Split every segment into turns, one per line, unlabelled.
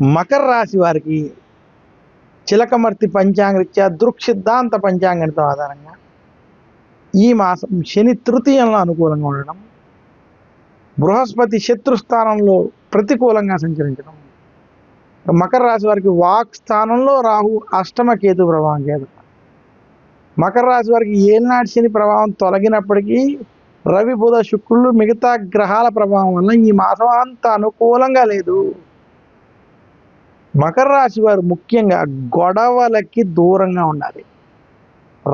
మకర రాశి వారికి చిలకమర్తి పంచాంగరీత్యా దృక్సిద్ధాంత పంచాంగణితం ఆధారంగా ఈ మాసం శని తృతీయంలో అనుకూలంగా ఉండడం బృహస్పతి శత్రుస్థానంలో ప్రతికూలంగా సంచరించడం. మకర రాశి వారికి వాక్ స్థానంలో రాహు అష్టమ కేతు ప్రభావం కేతు మకర రాశి వారికి ఏనాటి శని ప్రభావం తొలగినప్పటికీ రవి బుధ శుక్రులు మిగతా గ్రహాల ప్రభావం వల్ల ఈ మాసం అంత అనుకూలంగా లేదు. మకర రాశి వారు ముఖ్యంగా గొడవలకి దూరంగా ఉండాలి.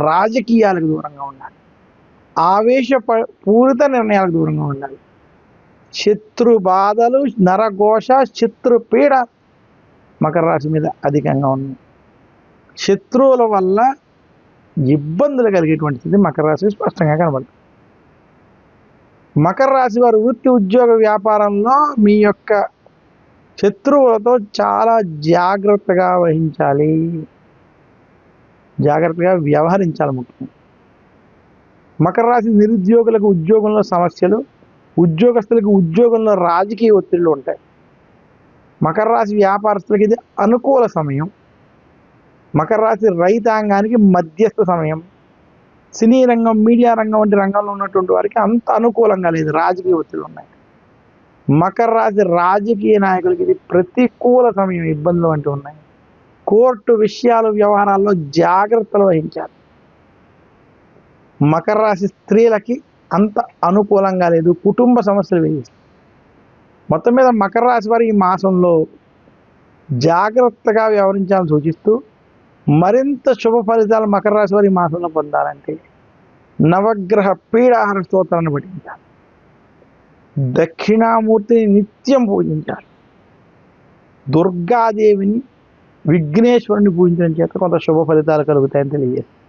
రాజకీయాలకు దూరంగా ఉండాలి. ఆవేశ ప- పూరిత నిర్ణయాలకు దూరంగా ఉండాలి. శత్రు బాధలు నరఘోష శత్రు పీడ మకర రాశి మీద అధికంగా ఉంది శత్రువుల వల్ల ఇబ్బందులు కలిగేటువంటి మకర రాశి స్పష్టంగా కనబడుతుంది మకర రాశి వారు వృత్తి ఉద్యోగ వ్యాపారంలో మీ యొక్క శత్రువులతో చాలా జాగ్రత్తగా వహించాలి. జాగ్రత్తగా వ్యవహరించాలి ముఖ్యం మకర రాశి నిరుద్యోగులకు ఉద్యోగంలో సమస్యలు ఉద్యోగస్తులకు ఉద్యోగంలో రాజకీయ ఒత్తిళ్ళు ఉంటాయి. మకర రాశి వ్యాపారస్తులకి ఇది అనుకూల సమయం. మకర రాశి రైతాంగానికి మధ్యస్థ సమయం. సినీ రంగం మీడియా రంగం వంటి రంగంలో ఉన్నటువంటి వారికి అంత అనుకూలంగా లేదు. రాజకీయ ఒత్తిళ్ళు ఉన్నాయి. మకర రాశి రాజకీయ నాయకులకి ఇది ప్రతికూల సమయం ఇబ్బందులు వంటివి ఉన్నాయి. కోర్టు విషయాలు వ్యవహారాల్లో జాగ్రత్తలు వహించాలి. మకర రాశి స్త్రీలకి అంత అనుకూలంగా లేదు కుటుంబ సమస్యలు వేయిస్తాయి మొత్తం మీద మకర రాశి వారి ఈ మాసంలో జాగ్రత్తగా వ్యవహరించాలని సూచిస్తూ మరింత శుభ ఫలితాలు మకర రాశి వారి మాసంలో పొందాలంటే నవగ్రహ పీడాహార స్తోత్రాన్ని పఠించాలి. దక్షిణామూర్తిని నిత్యం పూజించాలి. దుర్గాదేవిని విఘ్నేశ్వరుని పూజించడం చేత కొంత శుభ ఫలితాలు కలుగుతాయని తెలియజేస్తుంది.